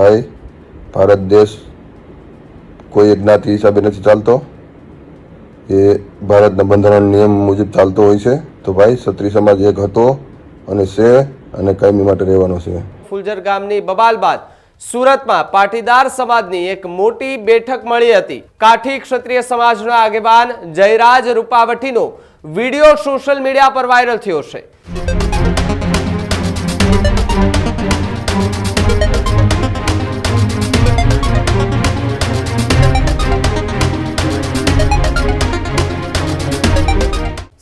ભાઈ, ભારત દેશ કોઈ જ્ઞાતિ હિસાબે નથી ચાલતો. એ ભારતના બંધારણ નિયમ મુજબ ચાલતો હોય છે. તો ભાઈ, ક્ષત્રિય સમાજ એક હતો અને છે અને કાયમી માટે રહેવાનો છે. ફુલજર ગામની બબાલ બાદ સુરતમાં પાટીદાર સમાજની એક મોટી બેઠક મળી હતી. કાઠી ક્ષત્રિય સમાજના આગેવાન જયરાજ રૂપાવટીનો વીડિયો સોશિયલ મીડિયા પર વાયરલ થયો છે.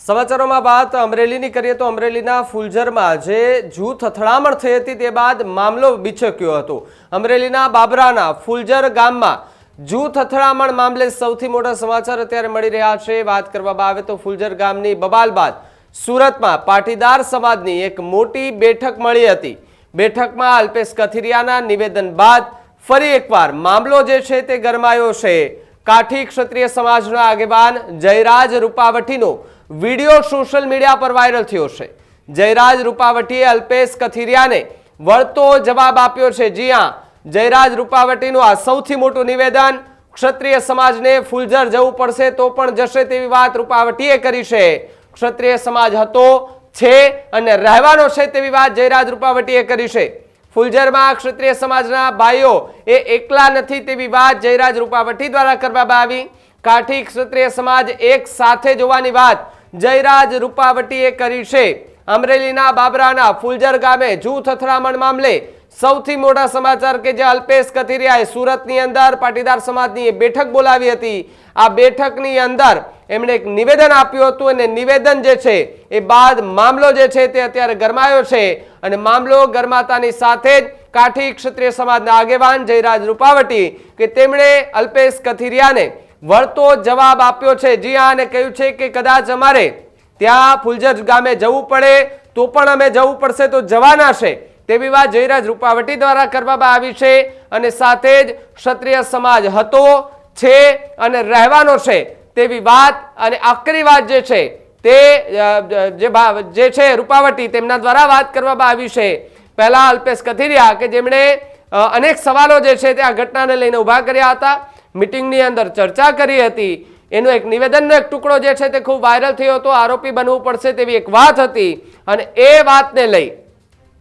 સમાચારોમાં વાત અમરેલીની કરીએ તો અમરેલીના ફુલઝરમાં જે જૂથ અથડામણ થઈ હતી, તે બાદ મામલો બિછક્યો હતો. અમરેલીના બાબરાના ફુલઝર ગામમાં જૂથ અથડામણ મામલે સૌથી મોટા સમાચાર અત્યારે મળી રહ્યા છે. વાત કરવામાં આવે તો ફુલઝર ગામની બબાલ બાદ સુરતમાં પાટીદાર સમાજની એક મોટી બેઠક મળી હતી. બેઠકમાં અલ્પેશ કથિરિયાના નિવેદન બાદ ફરી એકવાર મામલો જે છે તે ગરમાયો છે. કાઠી ક્ષત્રિય સમાજના આગેવાન જયરાજ રૂપાવટીનો વીડિયો સોશિયલ મીડિયા પર વાયરલ થયો છે. જયરાજ રૂપાવટીએ અલ્પેશ કથિરિયાને વળતો જવાબ આપ્યો છે. જી હા, જયરાજ રૂપાવટીનું આ સૌથી મોટું નિવેદન, ક્ષત્રિય સમાજને ફુલઝર જવું પડશે તો પણ જશે તેવી વાત રૂપાવટીએ કરી છે. ક્ષત્રિય સમાજ હતો, છે અને રહેવાનો છે તેવી વાત જયરાજ રૂપાવટીએ કરી છે. ફુલઝરમાં ક્ષત્રિય સમાજના ભાઈઓ એ એકલા નથી તેવી વાત જયરાજ રૂપાવટી દ્વારા કરવામાં આવી. કાઠી ક્ષત્રિય સમાજ એક સાથે જોવાની વાત જયરાજ રૂપાવટીએ કરી છે. અમરેલીના બાબરાના ફુલઝર ગામે જૂથ અથડામણ મામલે સૌથી મોટા સમાચાર કે જે અલ્પેશ કથિરિયાએ સુરતની અંદર પાટીદાર સમાજની એ બેઠક બોલાવી હતી. આ બેઠકની અંદર એમણે એક નિવેદન આપ્યું હતું અને નિવેદન જે છે એ બાદ મામલો જે છે તે અત્યારે ગરમાયો છે અને મામલો ગરમાતાની સાથે જ કાઠી ક્ષત્રિય સમાજના આગેવાન જયરાજ રૂપાવટી કે તેમણે અલ્પેશ કથિરિયાને વળતો જવાબ આપ્યો છે. જી હા, અને કહ્યું છે કે કદાચ અમારે ત્યાં ફુલજર ગામે જવું પડે, તો પણ અમે જવું પડશે, તો જવાના છે. તેવી વાત જયરાજ રૂપાવટી દ્વારા કરવામાં આવી છે અને સાથે જ ક્ષત્રિય સમાજ હતો, છે અને રહેવાનો છે તેવી વાત અને આકરી વાત જે છે તે જે છે રૂપાવટી તેમના દ્વારા વાત કરવામાં આવી છે. પહેલા અલ્પેશ કથિરિયા કે જેમણે અનેક સવાલો જે છે તે આ ઘટનાને લઈને ઊભા કર્યા હતા, મિટિંગની અંદર ચર્ચા કરી હતી. એનું એક નિવેદનનો એક ટુકડો જે છે તે ખૂબ વાયરલ થયો હતો, આરોપી બનવું પડશે તેવી એક વાત હતી અને એ વાતને લઈ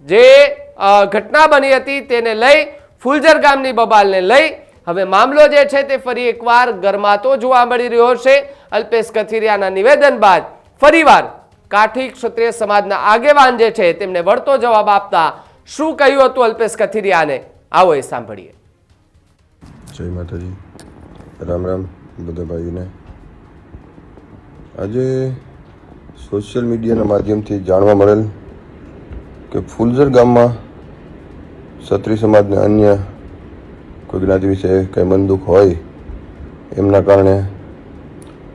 જે ઘટના બની હતી તેને લઈ, ફુલઝર ગામની બબાલને લઈ. હવે મામલો જે છે તે ફરી એકવાર ગરમાતો જોવા મળી રહ્યો છે. અલ્પેશ કથિરિયાના નિવેદન બાદ ફરીવાર કાઠી ક્ષત્રિય સમાજના આગેવાન જે છે તેમને વળતો જવાબ આપતા શું કહ્યું હતું અલ્પેશ કથિરિયાને? આવો એ સાંભળીએ. જય માતાજી. રામ રામ બધા ભાઈઓને. આજે સોશિયલ મીડિયાના માધ્યમથી જાણવા મળેલ કે ફુલઝર ગામમાં ક્ષત્રિય સમાજને અન્ય કોઈ જ્ઞાતિ વિશે કંઈ મન દુઃખ હોય, એમના કારણે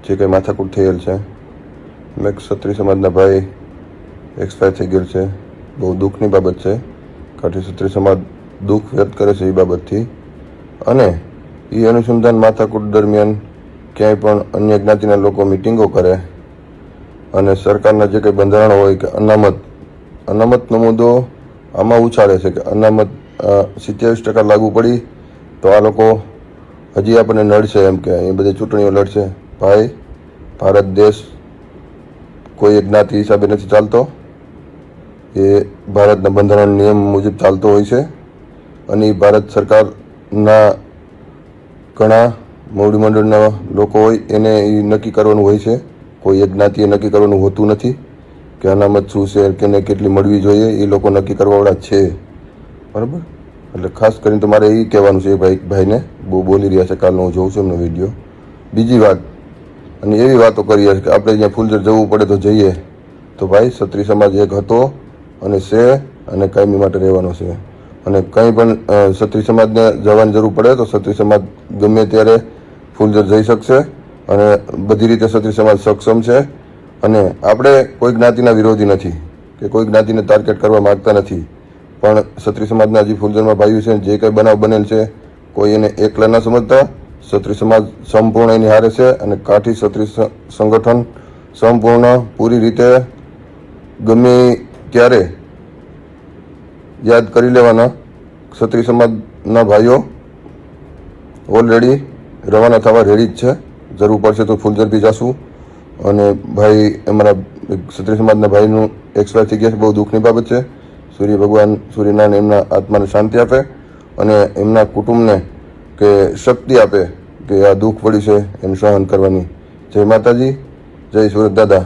જે કંઈ માથાકૂટ થયેલ છે મેં ક્ષત્રિય સમાજના ભાઈ એક્સપાયર થઈ ગયેલ છે. બહુ દુઃખની બાબત છે કાઠી ક્ષત્રિય સમાજ દુઃખ વ્યક્ત કરે છે એ બાબતથી. અને એ અનુસંધાન માથાકૂટ દરમિયાન ક્યાંય પણ અન્ય જ્ઞાતિના લોકો મિટિંગો કરે અને સરકારના જે કંઈ બંધારણો હોય કે અનામત અનામતનો મુદ્દો આમાં ઉછાળે છે કે અનામત સિત્યાવીસ ટકા લાગુ પડી તો આ લોકો હજી આપણને નડશે એમ કે એ બધી ચૂંટણીઓ લડશે. ભાઈ, ભારત દેશ કોઈ એક જ્ઞાતિ હિસાબે નથી ચાલતો. એ ભારતના બંધારણ નિયમ મુજબ ચાલતો હોય છે. અને ભારત સરકારના ઘણા મંડળના લોકો હોય એને એ નક્કી કરવાનું હોય છે. કોઈ એક જ્ઞાતિએ નક્કી કરવાનું હોતું નથી. કે અનામત શું છે કેને કેટલી મળવી જોઈએ, એ લોકો નક્કી કરવાવાળા છે. બરાબર? એટલે ખાસ કરીને તો મારે એ કહેવાનું છે ભાઈ, ભાઈને, બહુ બોલી રહ્યા છે, કાલનો હું જોઉં છું એમનો વીડિયો. બીજી વાત, અને એવી વાતો કરીએ કે આપણે અહીંયા ફૂલઝર જવું પડે તો જઈએ. તો ભાઈ, ક્ષત્રિય સમાજ એક હતો, અને છે, અને કાયમી માટે રહેવાનો છે. અને કંઈ પણ ક્ષત્રિય સમાજને જવાની જરૂર પડે તો ક્ષત્રિય સમાજ ગમે ત્યારે ફૂલઝર જઈ શકશે, અને બધી રીતે ક્ષત્રિય સમાજ સક્ષમ છે. અને આપણે કોઈ જ્ઞાતિના વિરોધી નથી કે કોઈ જ્ઞાતિને ટાર્ગેટ કરવા માગતા નથી. પણ ક્ષત્રિય સમાજના હજી ફૂલઝરમાં ભાઈઓ છે, જે કંઈ બનાવ બનેલ છે, કોઈ એને એકલા ન સમજતા, ક્ષત્રિય સમાજ સંપૂર્ણ એની હારે છે અને કાઠી ક્ષત્રિય સંગઠન સંપૂર્ણ પૂરી રીતે ગમે ત્યારે યાદ કરી લેવાના ક્ષત્રિય સમાજના ભાઈઓ ઓલરેડી રવાના થવા રેડી જ છે. જરૂર પડશે તો ફૂલઝર બી જાશું. અને ભાઈ, અમારા ક્ષત્રિય સમાજના ભાઈનું એક્સપાયર થઈ ગયા છે બહુ દુઃખની બાબત છે. સૂર્ય ભગવાન સૂર્યનારાયણ એમના આત્માને શાંતિ આપે અને એમના કુટુંબને કે શક્તિ આપે કે આ દુઃખ પડ્યું છે એને સહન કરવાની. જય માતાજી, જય સુરત દાદા.